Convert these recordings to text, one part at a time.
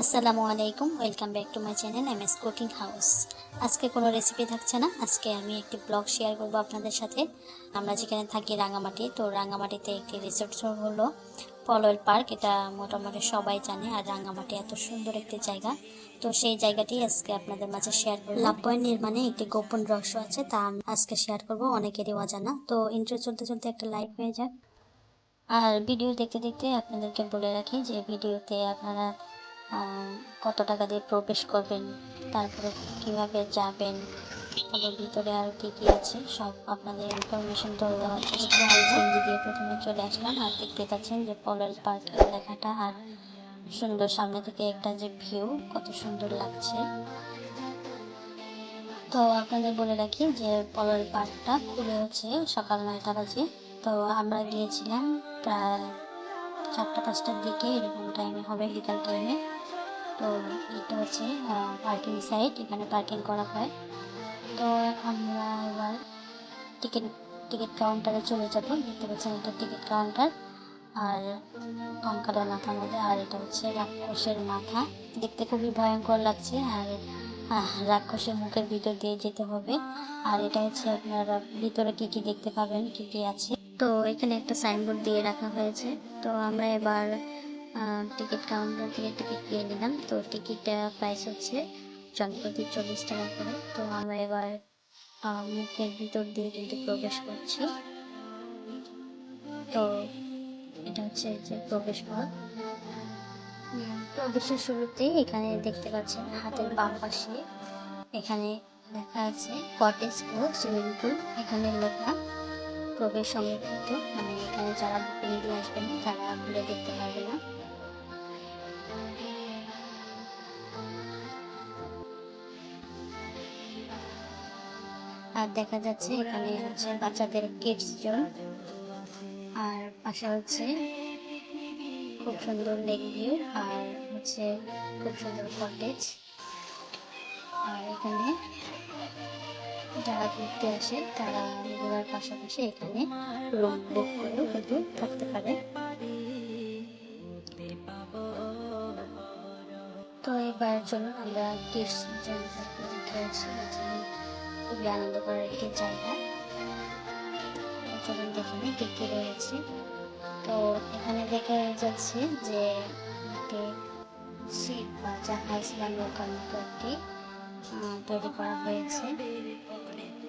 আসসালামু আলাইকুম, welcome back to my channel M S cooking house. আজকে কোনো রেসিপি থাকছে না, আজকে আমি একটি ব্লগ শেয়ার করব আপনাদের সাথে। আমরা যেখানে থাকি রাঙামাটি, তো রাঙামাটিতে একটি রিসোর্ট হলো পলয়েল পার্ক। এটা মোটামুটি সবাই জানে, আর রাঙামাটি এত সুন্দর একটি জায়গা। তো সেই জায়গাটি আজকে আপনাদের মাঝে শেয়ার করব। লাভবয়ের নির্মাণে একটি গোপন রহস্য আছে, তা আজকে শেয়ার করব, অনেকেরই অজানা। তো ইন্টারেস্ট চলতে চলতে একটা লাইক হয়ে যাক। আর ভিডিও দেখতে দেখতে আপনাদেরকে বলে রাখি যে ভিডিওতে আপনারা কত টাকা দিয়ে প্রবেশ করবেন, তারপরে কীভাবে যাবেন, তারপর ভিতরে আর কী কী আছে, সব আপনাদের ইনফরমেশন তো দেওয়ার চেষ্টা দিয়ে প্রথমে চলে আসলাম, আর দেখতে পাচ্ছেন যে পলার পার্ক লেখাটা আর সুন্দর সামনে থেকে একটা যে ভিউ কত সুন্দর লাগছে। তো আপনাদের বলে রাখি যে পলার পার্কটা খুলে হচ্ছে সকাল নয়টা বাজে। তো আমরা গিয়েছিলাম প্রায় চারটা পাঁচটার দিকে, এরকম টাইমে হবে, বিকাল টাইমে তো এটা হচ্ছে পার্কিং সাইট এখানে পার্কিং করা হয়। তো আমরা এবার টিকিট টিকিট কাউন্টারে চলে যাব। দেখতে পাচ্ছেন এটা টিকিট কাউন্টার আর কঙ্কালের মাথার মধ্যে, আর এটা হচ্ছে রাক্ষসের মাথা। দেখতে খুবই ভয়ঙ্কর লাগছে, আর রাক্ষসের মুখের ভিতর দিয়ে যেতে হবে। আর এটা হচ্ছে আপনারা ভিতরে কি কি দেখতে পাবেন, কি কি আছে। তো এখানে একটা সাইনবোর্ড দিয়ে রাখা হয়েছে। তো আমরা এবার টিকিট কাউন্টার থেকে টিকিট কিনে নিলাম। তো টিকিটটা প্রাইস হচ্ছে জনপ্রতি চল্লিশ টাকা করে। তো আমরা এবার মুখের ভিতর দিয়ে কিন্তু প্রবেশ করছি। তো এটা হচ্ছে যে প্রবেশ পথ। প্রবেশের শুরুতেই এখানে দেখতে পাচ্ছেন হাতের বাম পাশে এখানে লেখা আছে, কটেজ ও সুইমিং পুল। এখানে লেখা, প্রবেশ সংরক্ষিত মানে এখানে যারা দিয়ে আসবেন, তারা ঘুরে দেখতে পারবে না আর দেখা যাচ্ছে এখানে হচ্ছে বাচ্চাদের কিডস জোন আর পাশে হচ্ছে খুব সুন্দর লেক ভিউ আর হচ্ছে খুব সুন্দর কটেজ আর এখানে যারা ঘুরতে আসে তারা ঘোরার পাশাপাশি এখানে রুম বুক করেও কিন্তু থাকতে পারে। তো এবার চলুন আমরা কিডস রয়েছি খুবই আনন্দ করার একটি জায়গা। চলুন দেখে নিই কী রয়েছে। তো এখানে দেখা যাচ্ছে যে একটি শিপ বা জাহাজ বা নৌকার মতো একটি তৈরি করা হয়েছে।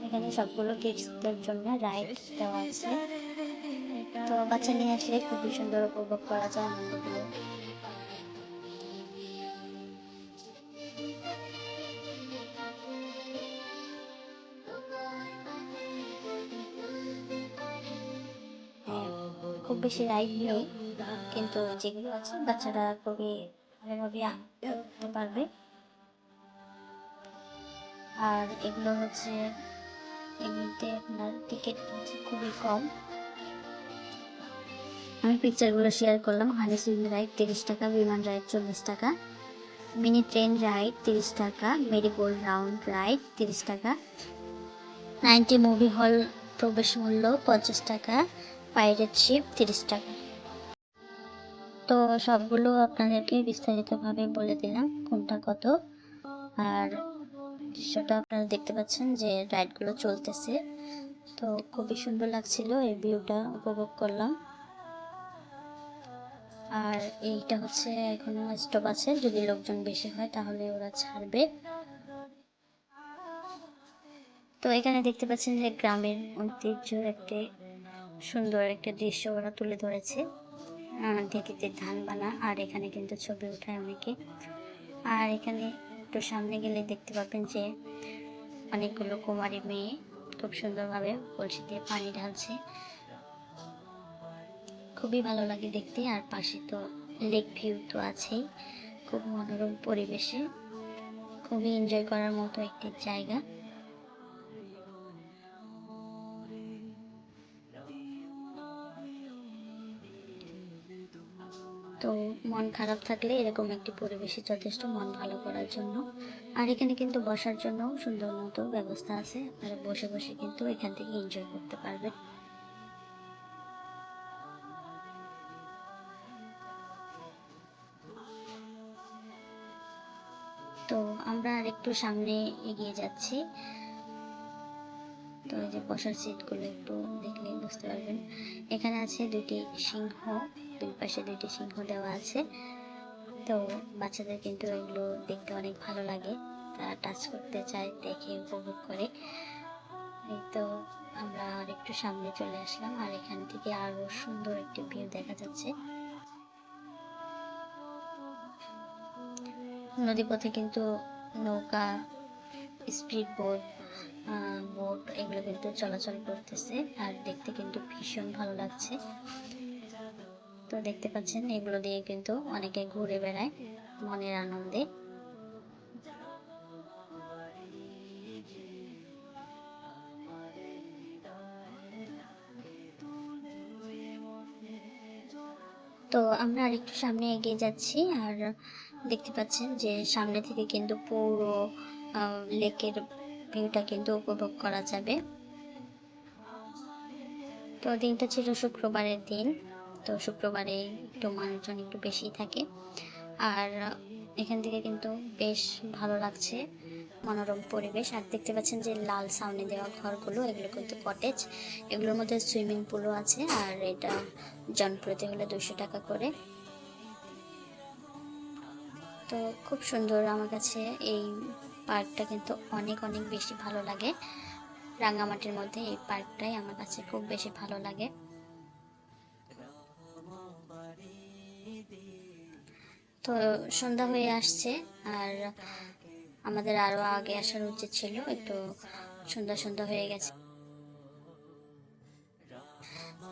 এখানে সবগুলো কিডসদের জন্য রাইড দেওয়া আছে। তো বাচ্চা নিয়ে আসলে খুবই সুন্দর উপভোগ করা যায়। আনন্দগুলো খুব বেশি রাইড নেই, কিন্তু যেগুলো আছে বাচ্চারা খুবই ভালোভাবে করতে পারবে। আর এগুলো হচ্ছে, এমনিতে আপনার টিকিট হচ্ছে খুবই কম। আমি পিকচারগুলো শেয়ার করলাম হানি সুইং রাইড তিরিশ টাকা, বিমান রাইড চল্লিশ টাকা মিনি ট্রেন রাইড তিরিশ টাকা, মেরিগোল্ড রাউন্ড রাইড তিরিশ টাকা নাইনটি মুভি হল প্রবেশ মূল্য পঞ্চাশ টাকা পাইরেট শিপ তিরিশ টাকা। তো সবগুলো আপনাদেরকে বিস্তারিতভাবে বলে দিলাম, কোনটা কত। আর দৃশ্যটা আপনারা দেখতে পাচ্ছেন যে রাইডগুলো চলতেছে। তো খুবই সুন্দর লাগছিল, এই ভিউটা উপভোগ করলাম। আর এইটা হচ্ছে এখনও স্টপ আছে, যদি লোকজন বেশি হয় তাহলে ওরা ছাড়বে। তো এখানে দেখতে পাচ্ছেন যে গ্রামের ঐতিহ্য একটি সুন্দর একটা দৃশ্য ওরা তুলে ধরেছে। ঢেকিতে ধান বানা আর এখানে কিন্তু ছবি ওঠায় অনেকে। আর এখানে একটু সামনে গেলে দেখতে পাবেন যে অনেকগুলো কুমারী মেয়ে খুব সুন্দরভাবে কলসি দিয়ে পানি ঢালছে। খুবই ভালো লাগে দেখতে, আর পাশে তো লেক ভিউ তো আছেই। খুব মনোরম পরিবেশে। খুবই এনজয় করার মতো একটি জায়গা। মন খারাপ থাকলে এরকম একটি পরিবেশে যথেষ্ট মন ভালো করার জন্য। আর এখানে কিন্তু বসার জন্য সুন্দর মতো ব্যবস্থা আছে। আপনারা বসে বসে কিন্তু এখান থেকে এনজয় করতে পারবেন। তো আমরা আর একটু সামনে এগিয়ে যাচ্ছি। তো এই যে বসার সিটগুলো একটু দেখলে বুঝতে পারবেন। এখানে আছে দুটি সিংহ, দুই পাশে দুইটি সিংহ দেওয়া আছে। তো বাচ্চাদের কিন্তু এগুলো দেখতে অনেক ভালো লাগে। তারা টাচ করতে চায়, দেখে, উপভোগ করে। এই তো আমরা আর একটু সামনে চলে আসলাম। আর এখান থেকে আরও সুন্দর একটি ভিউ দেখা যাচ্ছে। নদীপথে কিন্তু নৌকা স্পিড বোট এগুলো কিন্তু চলাচল করতেছে আর দেখতে কিন্তু ভীষণ ভালো লাগছে। তো দেখতে পাচ্ছেন, এগুলো দিয়ে কিন্তু অনেকে ঘুরে বেড়ায় মনের আনন্দে। তো আমরা আরেকটু সামনে এগিয়ে যাচ্ছি আর দেখতে পাচ্ছেন যে সামনে থেকে কিন্তু পুরো লেকের ভিউটা কিন্তু উপভোগ করা যাবে। তো দিনটা ছিল শুক্রবারের দিন, তো শুক্রবারে একটু মানুষজন একটু বেশি থাকে। আর এখান থেকে কিন্তু বেশ ভালো লাগছে, মনোরম পরিবেশ। আর দেখতে পাচ্ছেন যে লাল সামনে দেওয়া ঘরগুলো, এগুলো কিন্তু কটেজ এগুলোর মধ্যে সুইমিং পুলও আছে, আর এটা জনপ্রতি হলে দুশো টাকা করে। তো খুব সুন্দর আমার কাছে এই পার্কটা কিন্তু অনেক অনেক বেশি ভালো লাগে। রাঙ্গামাটির মধ্যে এই পার্কটাই আমার কাছে খুব বেশি ভালো লাগে। তো সন্ধ্যা হয়ে আসছে, আর আমাদের আরও আগে আসার উচিত ছিল, একটু সন্ধ্যা সন্ধ্যা হয়ে গেছে।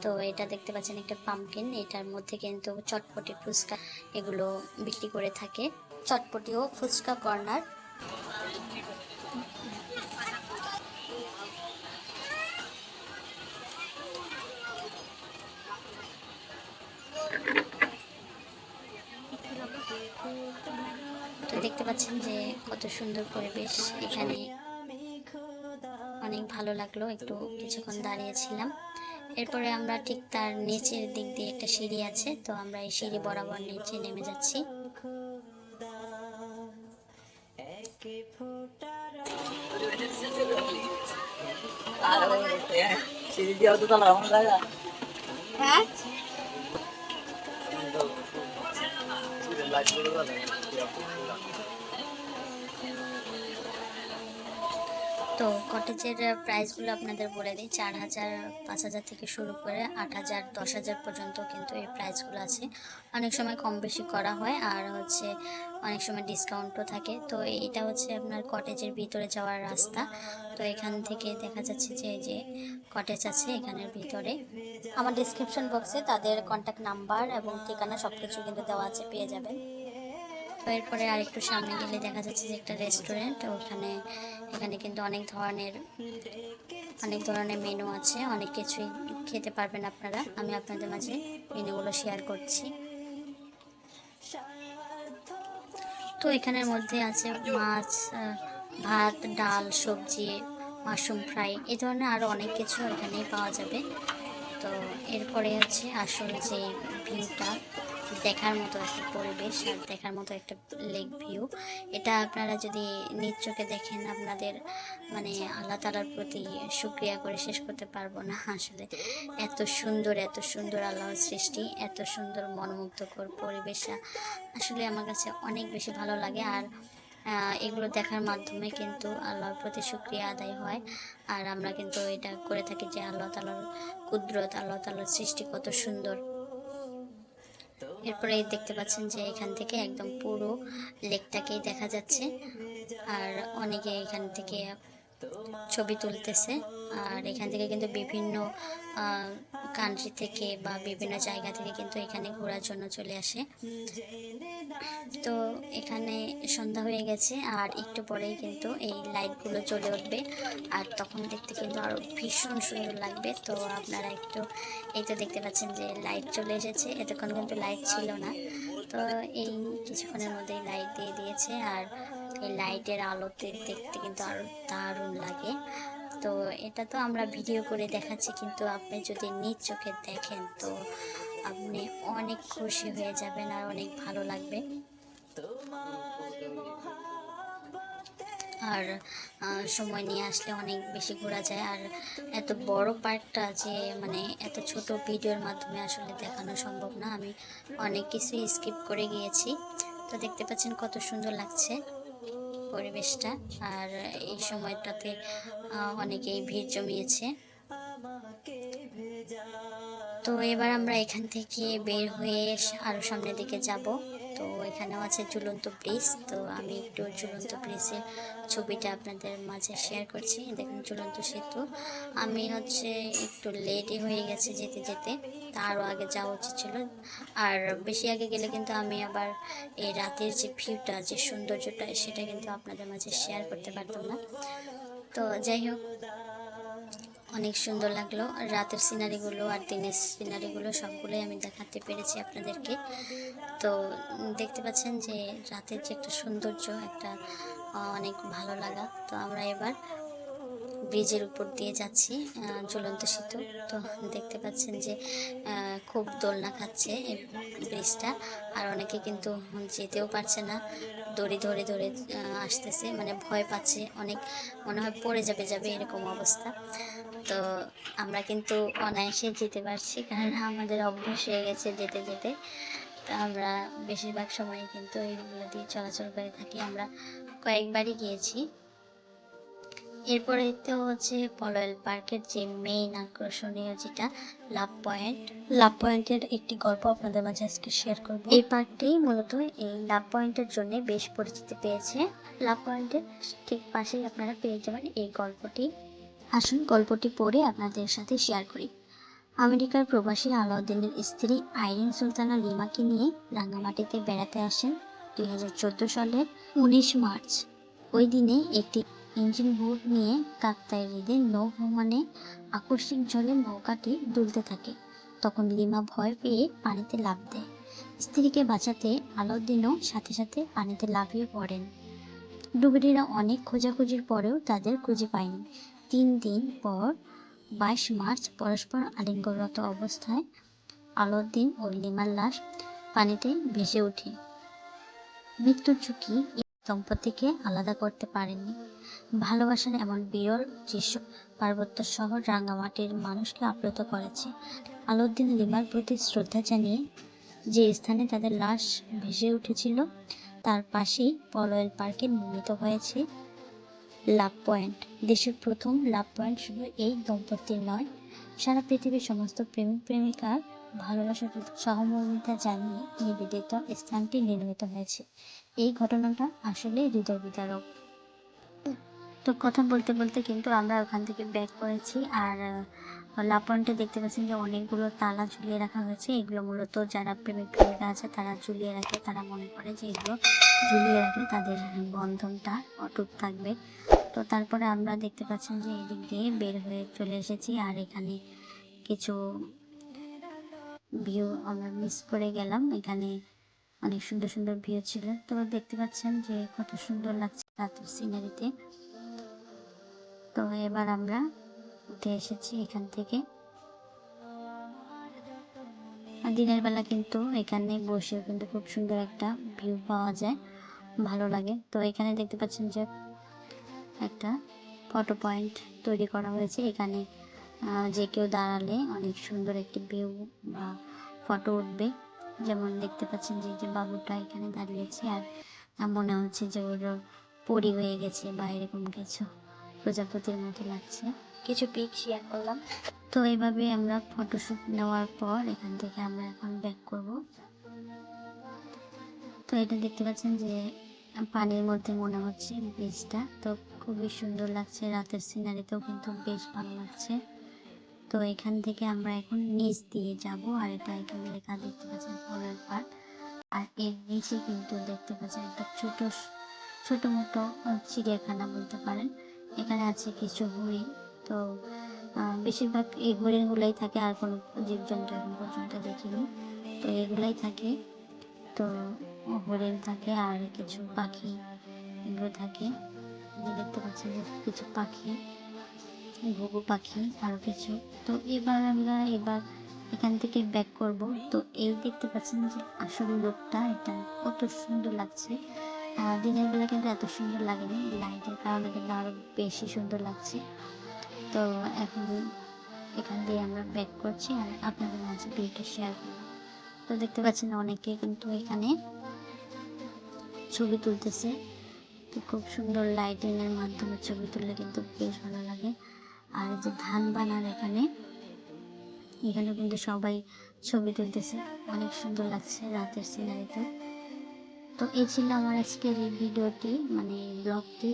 তো এটা দেখতে পাচ্ছেন একটা পামকিন এটার মধ্যে কিন্তু চটপটি ফুচকা এগুলো বিক্রি করে থাকে। চটপটি ও ফুচকা কর্নার। দেখতে পাচ্ছেন যে কত সুন্দর পরিবেশ এখানে। অনেক ভালো লাগল, একটু কিছুক্ষণ দাঁড়িয়েছিলাম। এরপরে আমরা ঠিক তার নিচের দিক দিয়ে একটা সিঁড়ি আছে, তো আমরা এই সিঁড়ি বরাবর নিচে নেমে যাচ্ছি। হ্যাঁ? তো কটেজের প্রাইসগুলো আপনাদের বলে দিই। চার হাজার, পাঁচ হাজার থেকে শুরু করে আট হাজার, দশ হাজার পর্যন্ত কিন্তু এই প্রাইসগুলো আছে। অনেক সময় কম বেশি করা হয় আর হচ্ছে অনেক সময় ডিসকাউন্টও থাকে। তো এটা হচ্ছে আপনার কটেজের ভিতরে যাওয়ার রাস্তা। তো এখান থেকে দেখা যাচ্ছে যে যে কটেজ আছে এখানের ভিতরে। আমার ডিসক্রিপশন বক্সে তাদের কন্ট্যাক্ট নাম্বার এবং ঠিকানা সব কিছু কিন্তু দেওয়া আছে, পেয়ে যাবেন। এরপরে আর একটু সামনে গেলে দেখা যাচ্ছে যে একটা রেস্টুরেন্ট ওখানে, এখানে কিন্তু অনেক ধরনের অনেক ধরনের মেনু আছে। অনেক কিছুই খেতে পারবেন আপনারা। আমি আপনাদের মাঝে মেনুগুলো শেয়ার করছি। তো এখানের মধ্যে আছে মাছ ভাত, ডাল, সবজি, মাশরুম ফ্রাই, এই ধরনের আরও অনেক কিছু এখানেই পাওয়া যাবে। তো এরপরে হচ্ছে আসল যে ভিউটা দেখার মতো একটা পরিবেশ আর দেখার মতো একটা লেক ভিউ এটা আপনারা যদি নিজ চোখে দেখেন, আপনাদের মানে আল্লাহ তালার প্রতি শুক্রিয়া করে শেষ করতে পারব না। আসলে এত সুন্দর এত সুন্দর আল্লাহর সৃষ্টি, এত সুন্দর মনোমুগ্ধকর পরিবেশ। আসলে আমার কাছে অনেক বেশি ভালো লাগে আর এগুলো দেখার মাধ্যমে কিন্তু আল্লাহর প্রতি শুক্রিয়া আদায় হয়। আর আমরা কিন্তু এটা করে থাকি যে আল্লাহ তালার কুদরত, আল্লাহ তালার সৃষ্টি কত সুন্দর। এরপরে দেখতে পাচ্ছেন যে এখান থেকে একদম পুরো লেকটাকেই দেখা যাচ্ছে। আর অনেকে এখান থেকে ছবি তুলতেছে। আর এখান থেকে কিন্তু বিভিন্ন কান্ট্রি থেকে বা বিভিন্ন জায়গা থেকে কিন্তু এখানে ঘোরার জন্য চলে আসে। তো এখানে সন্ধ্যা হয়ে গেছে আর একটু পরেই কিন্তু এই লাইটগুলো চলে উঠবে। আর তখন দেখতে কিন্তু আরও ভীষণ সুন্দর লাগবে। তো আপনারা একটু এই তো দেখতে পাচ্ছেন যে লাইট চলে এসেছে। এতক্ষণ কিন্তু লাইট ছিল না। তো এই কিছুক্ষণের মধ্যেই লাইট দিয়ে দিয়েছে। আর লাইটের আলোতে দেখতে কিন্তু আরও দারুণ লাগে। তো এটা তো আমরা ভিডিও করে দেখাচ্ছি, কিন্তু আপনি যদি নিজ চোখে দেখেন, তো আপনি অনেক খুশি হয়ে যাবেন আর অনেক ভালো লাগবে। আর সময় নিয়ে আসলে অনেক বেশি ঘোরা যায়। আর এত বড় পার্কটা যে মানে এত ছোট ভিডিওর মাধ্যমে আসলে দেখানো সম্ভব না। আমি অনেক কিছুই স্কিপ করে গিয়েছি। তো দেখতে পাচ্ছেন কত সুন্দর লাগছে। পরিবেশটা আর এই সময়টাতে অনেকেই ভিড় জমিয়েছে। তো এবার আমরা এখান থেকে বের হয়ে আরও সামনের দিকে যাব। তো এখানেও আছে ঝুলন্ত ব্রিজ তো আমি একটু ঝুলন্ত ব্রিজের ছবিটা আপনাদের মাঝে শেয়ার করছি। দেখুন, ঝুলন্ত সেতু। আমি হচ্ছে একটু লেটই হয়ে গেছে যেতে যেতে, তা আরও আগে যাওয়া উচিত ছিল। আর বেশি আগে গেলে কিন্তু আমি আবার এই রাতের যে ভিউটা যে সৌন্দর্যটা, সেটা কিন্তু আপনাদের মাঝে শেয়ার করতে পারতাম না। তো যাই হোক অনেক সুন্দর লাগল। রাতের সিনারিগুলো আর দিনের সিনারিগুলো সবগুলোই আমি দেখাতে পেরেছি আপনাদেরকে। তো দেখতে পাচ্ছেন যে রাতের যে একটা সৌন্দর্য, একটা অনেক ভালো লাগা। তো আমরা এবার ব্রিজের উপর দিয়ে যাচ্ছি ঝুলন্ত সেতু। তো দেখতে পাচ্ছেন যে খুব দোলনা খাচ্ছে এই ব্রিজটা। আর অনেকে কিন্তু যেতেও পারছে না। দড়ি ধরে ধরে আসতেছে মানে ভয় পাচ্ছে। অনেক মনে হয় পড়ে যাবে যাবে এরকম অবস্থা। তো আমরা কিন্তু অনায়াসে যেতে পারছি কারণ আমাদের অভ্যাস হয়ে গেছে যেতে যেতে। তো আমরা বেশিরভাগ সময় কিন্তু এইগুলো দিয়ে চলাচল করে থাকি। আমরা কয়েকবারই গিয়েছি। এরপরে তো হচ্ছে পলয়েল পার্কের যে মেইন আকর্ষণীয় যেটা লাভ পয়েন্ট। লাভ পয়েন্টের একটি গল্প আপনাদের মাঝে আজকে শেয়ার করব। এই পার্কটি মূলত এই লাভ পয়েন্টের জন্য বেশ পরিচিতি পেয়েছে। লাভ পয়েন্টের ঠিক পাশেই আপনারা পেয়ে যাবেন এই গল্পটি। আসুন গল্পটি পড়ে আপনাদের সাথে শেয়ার করি। আমেরিকার প্রবাসী আলাউদ্দিনের স্ত্রী আইরিন সুলতানা লিমাকে নিয়ে রাঙ্গামাটিতে বেড়াতে আসেন দুই সালের উনিশ মার্চ। ওই দিনে একটি ইঞ্জিন বোট নিয়ে কাপ্তাই হ্রদে নৌ ভ্রমণে আকস্মিক জলে নৌকাটি দুলতে থাকে। তখন লিমা ভয় পেয়ে পানিতে লাফ দেয়। স্ত্রীকে বাঁচাতে আলাউদ্দিনও সাথে সাথে পানিতে লাফিয়ে পড়েন। ডুবুরিরা অনেক খোঁজাখুঁজির পরেও তাদের খুঁজে পায়নি। তিন দিন পর বাইশ মার্চ পরস্পর আলিঙ্গনরত অবস্থায় আলাউদ্দিন ও লিমার লাশ পানিতে ভেসে ওঠে। মৃত্যুর ঝুঁকি দম্পতিকে আলাদা করতে পারেনি। ভালোবাসার এমন বিরল দৃশ্য পার্বত্য শহর রাঙ্গামাটির মানুষকে আপ্লুত করেছে। আলাউদ্দিন লিমার প্রতি শ্রদ্ধা জানিয়ে যে স্থানে তাদের লাশ ভেসে উঠেছিল, তার পাশেই পলয়েল পার্কে নির্মিত হয়েছে লাভ পয়েন্ট। দেশের প্রথম লাভ পয়েন্ট শুধু এই দম্পতির নয়, সারা পৃথিবীর সমস্ত প্রেমিক প্রেমিকার ভালোবাসার সহমর্মিতা জানিয়ে নিবেদিত স্থানটি নির্মিত হয়েছে। এই ঘটনাটা আসলে হৃদয় বিদারক। তো কথা বলতে বলতে কিন্তু আমরা ওখান থেকে ব্যাক করেছি আর লাভ পয়েন্টে দেখতে পাচ্ছেন যে অনেকগুলো তালা ঝুলিয়ে রাখা হয়েছে। এগুলো মূলত যারা প্রেমিক প্রেমিকা আছে, তারা ঝুলিয়ে রাখে, তারা মনে করে যে এগুলো ঝুলিয়ে রাখলে তাদের বন্ধনটা অটুট থাকবে। তো তারপরে আমরা দেখতে পাচ্ছেন যে এদিক দিয়ে বের হয়ে চলে এসেছি আর এখানে কিছু ভিউ আমরা মিস করে গেলাম। এখানে অনেক সুন্দর সুন্দর ভিউ ছিল। তো দেখতে পাচ্ছেন যে কত সুন্দর লাগছে রাতের সিনারিতে তো এবার আমরা উঠে এসেছি এখান থেকে। আর দিনের বেলা কিন্তু এখানে বসেও কিন্তু খুব সুন্দর একটা ভিউ পাওয়া যায়, ভালো লাগে। তো এখানে দেখতে পাচ্ছেন যে একটা ফটো পয়েন্ট তৈরি করা হয়েছে। এখানে যে কেউ দাঁড়ালে অনেক সুন্দর একটি ভিউ বা ফটো উঠবে। যেমন দেখতে পাচ্ছেন যে যে বাবুটা এখানে দাঁড়িয়েছে আর মনে হচ্ছে যে ওর পরি হয়ে গেছে বা এরকম কিছু প্রজাপতির মতো লাগছে। কিছু পিক শেয়ার করলাম। তো এইভাবে আমরা ফটোশ্যুট নেওয়ার পর এখান থেকে আমরা এখন ব্যাক করব। তো এটা দেখতে পাচ্ছেন যে, পানির মধ্যে মনে হচ্ছে বীজটা তো খুবই সুন্দর লাগছে, রাতের সিনারিতেও কিন্তু বেশ ভালো লাগছে। তো এখান থেকে আমরা এখন নিচ দিয়ে যাব, আর এটা এখানে লেখা দেখতে পাচ্ছেন পরের পার্ট আর এর নিচে কিন্তু দেখতে পাচ্ছেন একটা ছোট ছোট মতো চিড়িয়াখানা বলতে পারেন। এখানে আছে কিছু হরিণ তো বেশিরভাগ এই হরিণগুলাই থাকে, আর কোনো জীবজন্তু এখন পর্যন্ত দেখিনি। তো এগুলাই থাকে। তো হরিণ থাকে, আর কিছু পাখি এগুলো থাকে। যে দেখতে পাচ্ছেন যে কিছু পাখি, ঘুঘু পাখি আরও কিছু। তো এবার আমরা এবার এখান থেকে ব্যাক করব। তো এই দেখতে পাচ্ছেন যে আসল লোকটা, এটা কত সুন্দর লাগছে। দিনের বেলা কিন্তু এত সুন্দর লাগেনি। লাইটের কারণে কিন্তু আরও বেশি সুন্দর লাগছে। তো এখন এখান দিয়ে আমরা ব্যাক করছি আর আপনাদের মাঝে ভিডিওটা শেয়ার তো দেখতে পাচ্ছেন অনেকে কিন্তু এখানে ছবি তুলতেছে। তো খুব সুন্দর লাইটিংয়ের মাধ্যমে ছবি তুললে কিন্তু বেশ ভালো লাগে। আর যে ধান বানার এখানে এখানে কিন্তু সবাই ছবি তুলতেছে। অনেক সুন্দর লাগছে রাতের সিনারিতে তো। এই ছিল আমার আজকের এই ভিডিওটি মানে ব্লগটি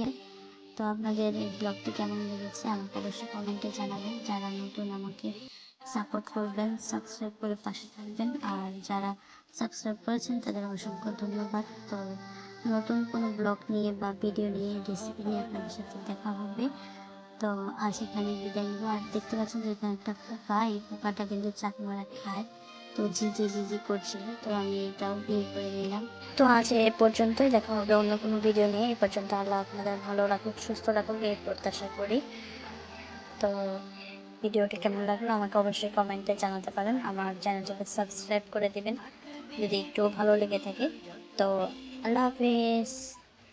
তো আপনাদের এই ব্লগটি কেমন লেগেছে আমাকে অবশ্যই কমেন্টে জানাবেন। যারা নতুন আমাকে সাপোর্ট করবেন, সাবস্ক্রাইব করে পাশে থাকবেন। আর যারা সাবস্ক্রাইব করেছেন, তাদের অসংখ্য ধন্যবাদ। তো নতুন কোনো ব্লগ নিয়ে বা ভিডিও নিয়ে রেসিপি নিয়ে আপনাদের সাথে দেখা হবে। তো আর সেখানে বিদায় নিব। আর দেখতে পাচ্ছেন যে একটা পোকা এই পোকাটা কিন্তু চাকমারা খায়। তো ঝিঝি ঝিঝি করছিল তো আমি এটাও বিয়ে করে নিলাম। তো আজ এ পর্যন্তই, দেখা হবে অন্য কোনো ভিডিও নিয়ে। এ পর্যন্ত আল্লাহ আপনাদের ভালো রাখুক, সুস্থ রাখুক, এই প্রত্যাশা করি। তো ভিডিওটি কেমন লাগল আমাকে অবশ্যই কমেন্টে জানাতে পারেন। আমার চ্যানেলটাকে সাবস্ক্রাইব করে দিবেন, যদি একটু ভালো লেগে থাকে। তো আল্লাহ হাফিজ।